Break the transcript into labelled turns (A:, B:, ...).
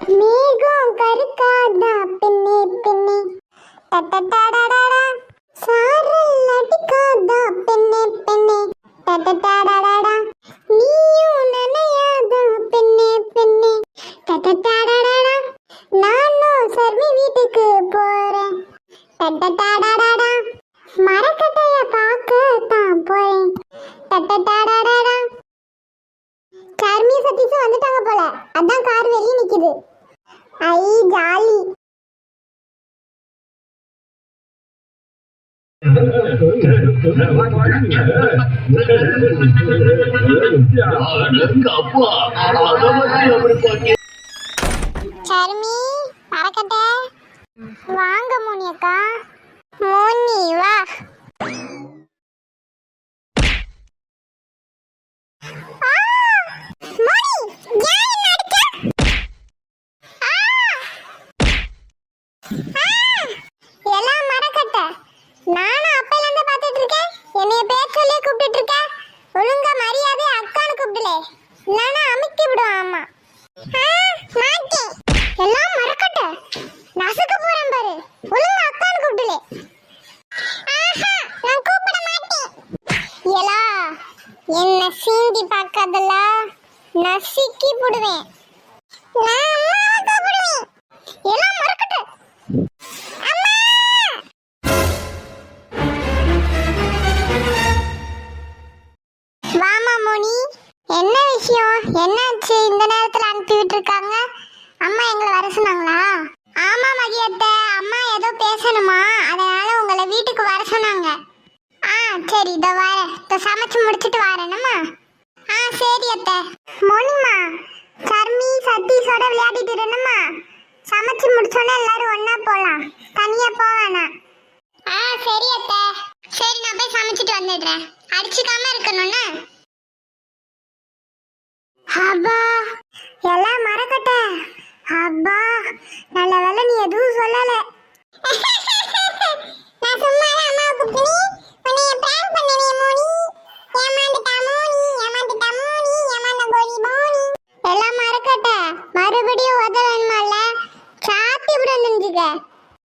A: மேகம் கருக்காதா பின்னே பின்னே டடடடடடா சாரல் அடிக்காதா பின்னே பின்னே டடடடடடா நீயும் நனையாதா பின்னே பின்னே டடடடடடா நானும் சர்வி வீட்டுக்கு போறேன் டடடடடடா மரக்கட்டைய பார்க்க தான் போறேன் டடடடடடா கர்மி சதீஷும் வந்துட்டாங்க போல அதான் கார் வெளியே நிக்குது ஐ ஜாலி. சர்மி பறக்கட்ட. வாங்க மோனி அக்கா மோனி வா ஆ! மோனி, ஏன் என்னை அடிச்ச? ஆ! ஆ! எல்லாம் மரக்கட்ட நானும் அப்பையில இருந்து பார்த்துட்டு இருக்கேன். என்னைய பேர் சொல்லி கூப்பிட்டு இருக்க. ஒழுங்கா மரியாதை அக்கான்னு கூப்பிடல. இல்லைன்னா அமுக்கி விடுவான் அம்மா. ஆ, மாட்டேன். எல்லாம் மரக்கட்ட நசுக்க போறேன் பாரு. ஒழுங்கா அக்கான்னு கூப்பிடல. ஆஹா, நான் கூப்பிட மாட்டேன். எலா என்ன சீண்டி பார்க்காதல்ல நசுக்கி போடுவேன். நான் மோனி. என்ன விஷயம்? என்னாச்சு? இந்த நேரத்துல அனுப்பி விட்டுருக்காங்க அம்மா எங்களை வர சொன்னாங்களா? ஆமா மதியத்தை. அம்மா ஏதோ பேசணுமா? அதனால உங்களை வீட்டுக்கு வர சொன்னாங்க. ஆ சரி இதோ வரேன். இதோ சமைச்சு முடிச்சிட்டு வரேனம்மா. ஆ சரி அத்தை. மோனிமா சர்மி சதீஷோட விளையாடிட்டு இருந்தம்மா. சமைச்சு முடிச்சோன்னே எல்லாரும் ஒண்ணா போலாம். தனியா போக வேணாம். ஆ சரி அத்தை. சரி நான் போய் சமைச்சிட்டு வந்துடுறேன். அடிச்சுக்காம இருக்கணும்னு. நீ எதுவும் சொல்லல. நான் சும்மா அம்மாவுக்கு துணி உன்னை பிராங்க் பண்ணனே மோனி. ஏமாந்துட்டா மோனி ஏமாந்துட்டா மோனி ஏமாந்த எல்லாம் மறக்கட்ட. மறுபடியும் உதவணுமா இல்ல சாத்தி விட நின்றுக்க